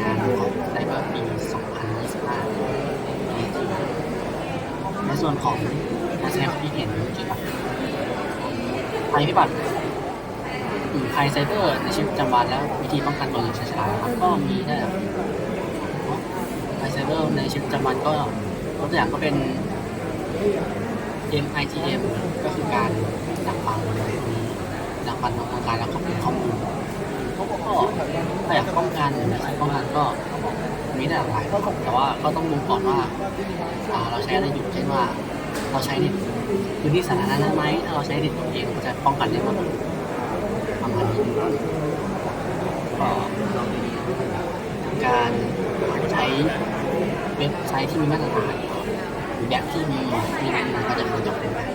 งานของในปี 2025 ในส่วนของการแสดงที่เห็นเกี่ยวกับภัยพิบัติหรือภัยไซเบอร์ในชีวิตประจำวันและวิธีป้องกันตัวอย่างฉลาดครับก็มีได้ภัยไซเบอร์ในชีวิตประจำวันก็ตัวอย่างก็เป็น MITM ก็คือการดักฟังดักฟังทางการแล้วก็เป็นข้อมูล ก็ถ้าอยากป้องกันหรือไม่ใช่ป้องกันก็มีได้หลายแต่ว่าก็ต้องดูก่อนว่าเราใช้อะไรอยู่เช่นว่า เราใช้เน็ตพื้นที่สาธารณะนั้นไหมถ้าเราใช้เน็ตตัวเองจะป้องกันได้มากประมาณนี้ก็การใช้เว็บไซต์ที่มีมาตรฐานหรือแบบที่มีมีอะไรก็จะควรจะเป็นแบบ